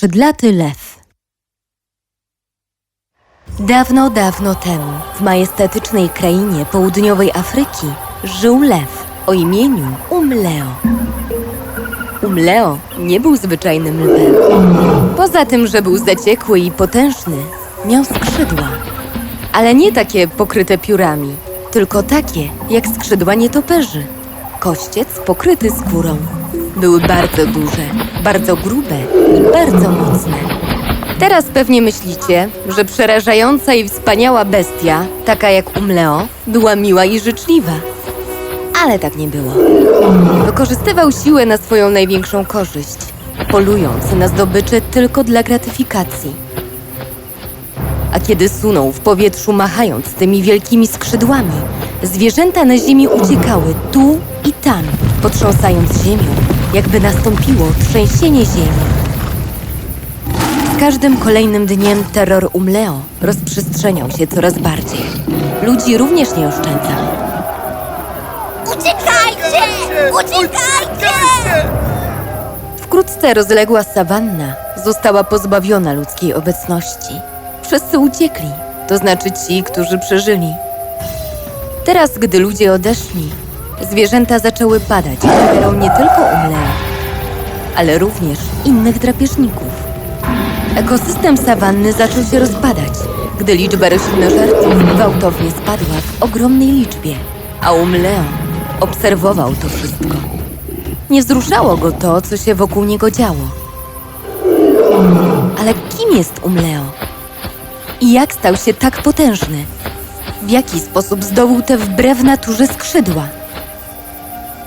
skrzydlaty lew. Dawno, dawno temu, w majestatycznej krainie południowej Afryki, żył lew o imieniu Umleo. Umleo nie był zwyczajnym lwem. Poza tym, że był zaciekły i potężny, miał skrzydła. Ale nie takie pokryte piórami, tylko takie jak skrzydła nietoperzy. Kościec pokryty skórą. Były bardzo duże, bardzo grube i bardzo mocne. Teraz pewnie myślicie, że przerażająca i wspaniała bestia, taka jak Umleo, była miła i życzliwa. Ale tak nie było. Wykorzystywał siłę na swoją największą korzyść, polując na zdobycze tylko dla gratyfikacji. A kiedy sunął w powietrzu machając tymi wielkimi skrzydłami, zwierzęta na ziemi uciekały tu i tam, potrząsając ziemią, jakby nastąpiło trzęsienie ziemi. Z każdym kolejnym dniem terror Umleo rozprzestrzeniał się coraz bardziej. Ludzi również nie oszczędzał. Uciekajcie! Uciekajcie! Wkrótce rozległa sawanna została pozbawiona ludzkiej obecności. Wszyscy uciekli, to znaczy ci, którzy przeżyli. Teraz, gdy ludzie odeszli, zwierzęta zaczęły padać ofiarą nie tylko Umlea, ale również innych drapieżników. Ekosystem sawanny zaczął się rozpadać, gdy liczba roślinożerców gwałtownie spadła w ogromnej liczbie, a Umleo obserwował to wszystko. Nie wzruszało go to, co się wokół niego działo. Ale kim jest Umleo? I jak stał się tak potężny? W jaki sposób zdobył te wbrew naturze skrzydła?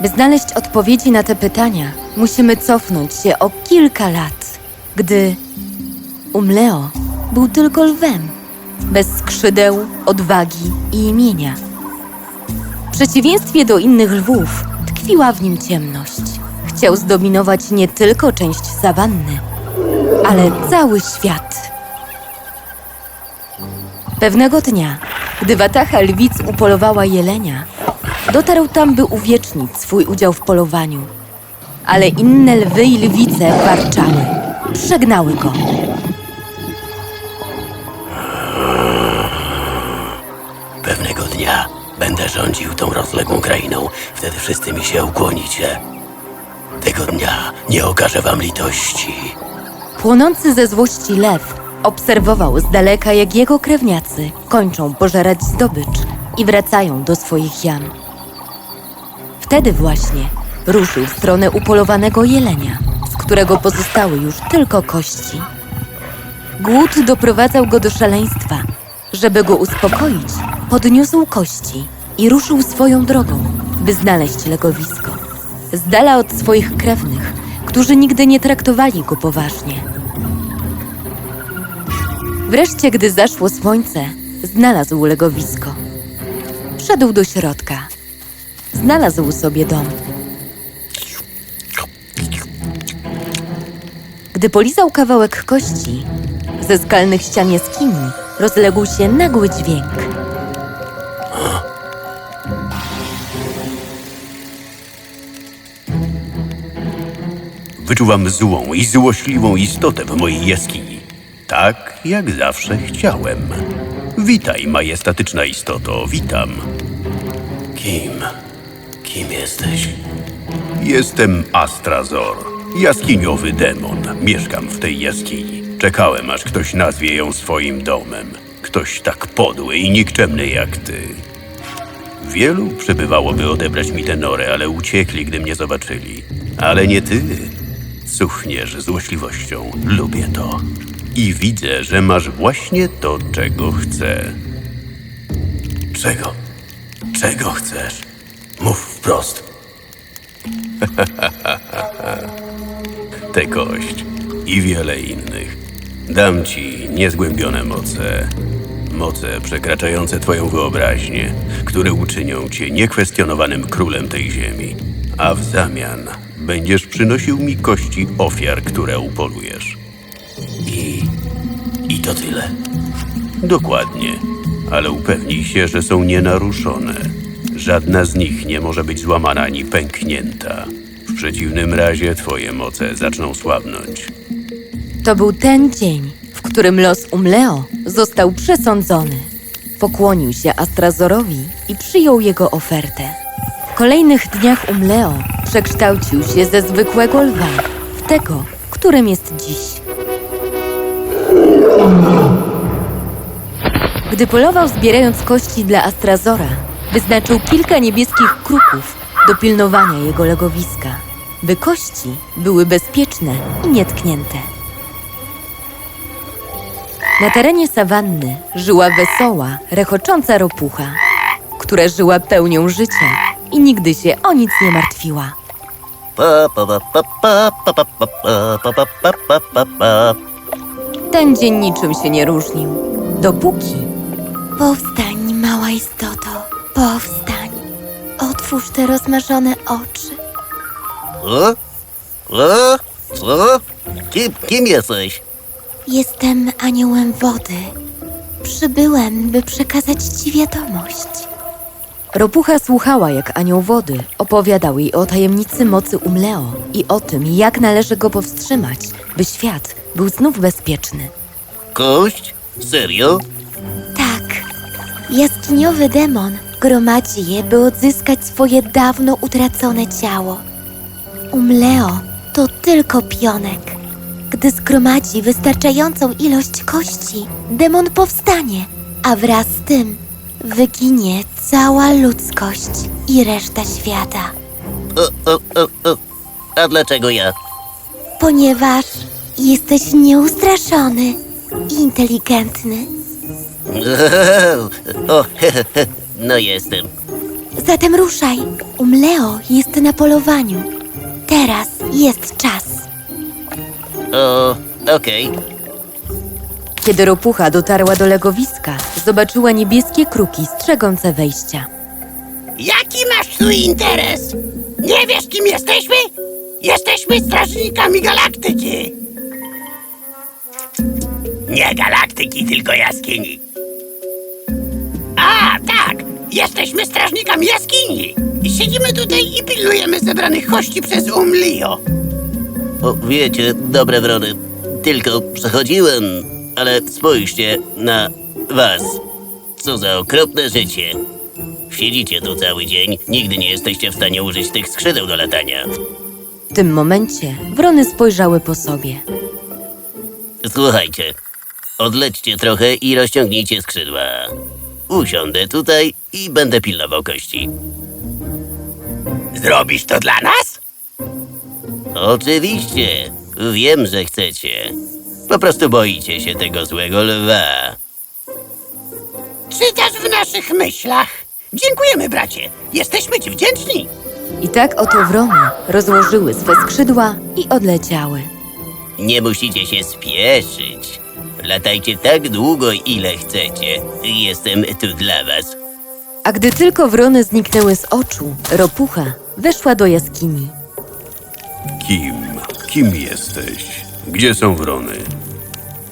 By znaleźć odpowiedzi na te pytania, musimy cofnąć się o kilka lat, gdy Umleo był tylko lwem, bez skrzydeł, odwagi i imienia. W przeciwieństwie do innych lwów, tkwiła w nim ciemność. Chciał zdominować nie tylko część sawanny, ale cały świat. Pewnego dnia, gdy watacha lwic upolowała jelenia, dotarł tam, by uwiecznić swój udział w polowaniu. Ale inne lwy i lwice warczały. Przegnały go. Pewnego dnia będę rządził tą rozległą krainą. Wtedy wszyscy mi się ukłonicie. Tego dnia nie okażę wam litości. Płonący ze złości lew obserwował z daleka, jak jego krewniacy kończą pożerać zdobycz i wracają do swoich jam. Wtedy właśnie ruszył w stronę upolowanego jelenia, z którego pozostały już tylko kości. Głód doprowadzał go do szaleństwa. Żeby go uspokoić, podniósł kości i ruszył swoją drogą, by znaleźć legowisko. Z dala od swoich krewnych, którzy nigdy nie traktowali go poważnie. Wreszcie, gdy zaszło słońce, znalazł legowisko. Wszedł do środka. Znalazł sobie dom. Gdy polizał kawałek kości, ze skalnych ścian jaskini rozległ się nagły dźwięk. Wyczuwam złą i złośliwą istotę w mojej jaskini. Tak, jak zawsze chciałem. Witaj, majestatyczna istoto, witam. Kim? Kim jesteś? Jestem Astrazor, jaskiniowy demon. Mieszkam w tej jaskini. Czekałem, aż ktoś nazwie ją swoim domem. Ktoś tak podły i nikczemny jak ty. Wielu przybywałoby odebrać mi tę norę, ale uciekli, gdy mnie zobaczyli. Ale nie ty. Cuchniesz złośliwością. Lubię to. I widzę, że masz właśnie to, czego chcę. Czego? Czego chcesz? Mów wprost. Tę kość i wiele innych. Dam ci niezgłębione moce. Moce przekraczające twoją wyobraźnię, które uczynią cię niekwestionowanym królem tej ziemi. A w zamian będziesz przynosił mi kości ofiar, które upolujesz. I. i to tyle. Dokładnie, ale upewnij się, że są nienaruszone. Żadna z nich nie może być złamana ani pęknięta. W przeciwnym razie twoje moce zaczną słabnąć. To był ten dzień, w którym los Umleo został przesądzony. Pokłonił się Astrazorowi i przyjął jego ofertę. W kolejnych dniach Umleo przekształcił się ze zwykłego lwa w tego, którym jest dziś. Gdy polował zbierając kości dla Astrazora, Wyznaczył kilka niebieskich kruków do pilnowania jego legowiska, by kości były bezpieczne i nietknięte. Na terenie sawanny żyła wesoła, rechocząca ropucha, która żyła pełnią życia i nigdy się o nic nie martwiła. Ten dzień niczym się nie różnił, dopóki... Powstań, mała istoto powstań. Otwórz te rozmarzone oczy. O? O? Co? Kim, kim jesteś? Jestem aniołem wody. Przybyłem, by przekazać ci wiadomość. Ropucha słuchała, jak anioł wody opowiadał jej o tajemnicy mocy Umleo i o tym, jak należy go powstrzymać, by świat był znów bezpieczny. Kość? Serio? Tak. Jaskiniowy demon gromadzi je, by odzyskać swoje dawno utracone ciało. Umleo to tylko pionek. Gdy zgromadzi wystarczającą ilość kości, demon powstanie, a wraz z tym wyginie cała ludzkość i reszta świata. O, o, o, o. A dlaczego ja? Ponieważ jesteś nieustraszony i inteligentny. O, no jestem. Zatem ruszaj. Umleo jest na polowaniu. Teraz jest czas. O, okej. Kiedy ropucha dotarła do legowiska, zobaczyła niebieskie kruki strzegące wejścia. Jaki masz tu interes? Nie wiesz, kim jesteśmy? Jesteśmy strażnikami galaktyki. Nie galaktyki, tylko jaskini. Jesteśmy strażnikami jaskini. Siedzimy tutaj i pilnujemy zebranych kości przez Umlio. O, wiecie, dobre wrony. Tylko przechodziłem, ale spójrzcie na was. Co za okropne życie. Siedzicie tu cały dzień, nigdy nie jesteście w stanie użyć tych skrzydeł do latania. W tym momencie wrony spojrzały po sobie. Słuchajcie, odlećcie trochę i rozciągnijcie skrzydła. Usiądę tutaj i będę pilnował kości. Zrobisz to dla nas? Oczywiście, wiem, że chcecie. Po prostu boicie się tego złego lwa. Czytasz w naszych myślach. Dziękujemy, bracie. Jesteśmy ci wdzięczni. I tak oto wrony rozłożyły swe skrzydła i odleciały. Nie musicie się spieszyć. Latajcie tak długo, ile chcecie. Jestem tu dla was. A gdy tylko wrony zniknęły z oczu, ropucha weszła do jaskini. Kim? Kim jesteś? Gdzie są wrony?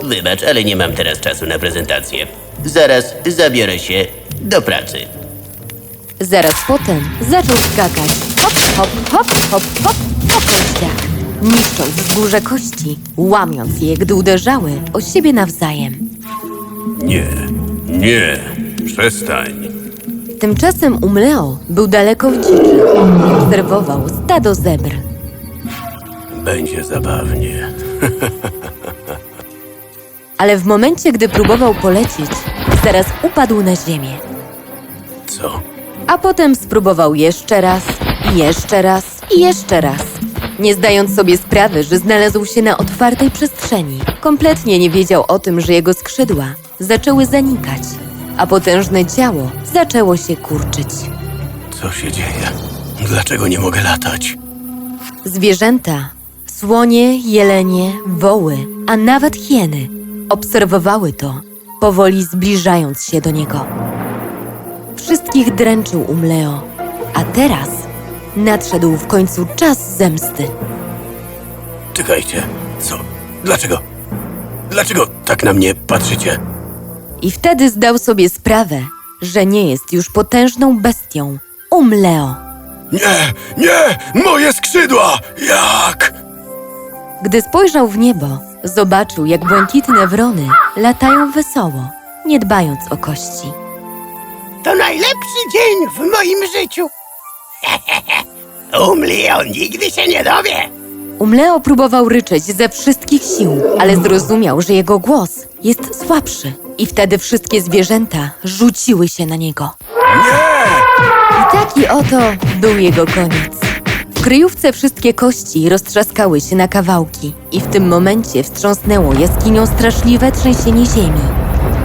Wybacz, ale nie mam teraz czasu na prezentację. Zaraz zabiorę się do pracy. Zaraz potem zaczął skakać. Hop, hop, hop, hop, hop po kościach, niszcząc wzgórze kości, łamiąc je, gdy uderzały o siebie nawzajem. Nie, nie, przestań. Tymczasem Umleo był daleko w dziczy. Obserwował stado zebr. Będzie zabawnie. Ale w momencie, gdy próbował polecieć, zaraz upadł na ziemię. Co? A potem spróbował jeszcze raz, i jeszcze raz i jeszcze raz. Nie zdając sobie sprawy, że znalazł się na otwartej przestrzeni, kompletnie nie wiedział o tym, że jego skrzydła zaczęły zanikać, a potężne ciało zaczęło się kurczyć. Co się dzieje? Dlaczego nie mogę latać? Zwierzęta, słonie, jelenie, woły, a nawet hieny obserwowały to, powoli zbliżając się do niego. Wszystkich dręczył Umleo, a teraz nadszedł w końcu czas zemsty. Czekajcie, co? Dlaczego? Dlaczego tak na mnie patrzycie? I wtedy zdał sobie sprawę, że nie jest już potężną bestią Umleo. Nie, nie! Moje skrzydła! Jak? Gdy spojrzał w niebo, Zobaczył, jak błękitne wrony latają wesoło, nie dbając o kości. To najlepszy dzień w moim życiu. Umli on nigdy się nie dowie. Umleo próbował ryczeć ze wszystkich sił, ale zrozumiał, że jego głos jest słabszy. I wtedy wszystkie zwierzęta rzuciły się na niego. I taki oto był jego koniec. W kryjówce wszystkie kości roztrzaskały się na kawałki i w tym momencie wstrząsnęło jaskinią straszliwe trzęsienie ziemi.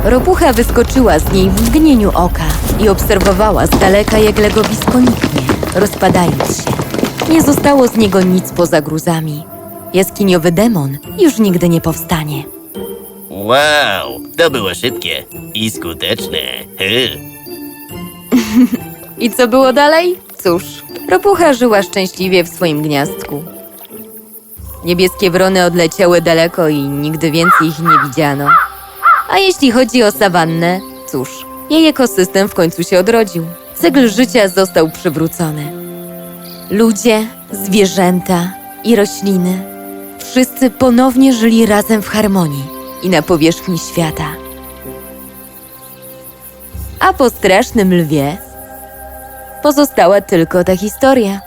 Ropucha wyskoczyła z niej w mgnieniu oka i obserwowała z daleka jak legowisko niknie, rozpadając się. Nie zostało z niego nic poza gruzami. Jaskiniowy demon już nigdy nie powstanie. Wow, to było szybkie i skuteczne. I co było dalej? Cóż, ropucha żyła szczęśliwie w swoim gniazdku. Niebieskie wrony odleciały daleko i nigdy więcej ich nie widziano. A jeśli chodzi o sawannę, cóż, jej ekosystem w końcu się odrodził. Cykl życia został przywrócony. Ludzie, zwierzęta i rośliny wszyscy ponownie żyli razem w harmonii i na powierzchni świata. A po strasznym lwie pozostała tylko ta historia.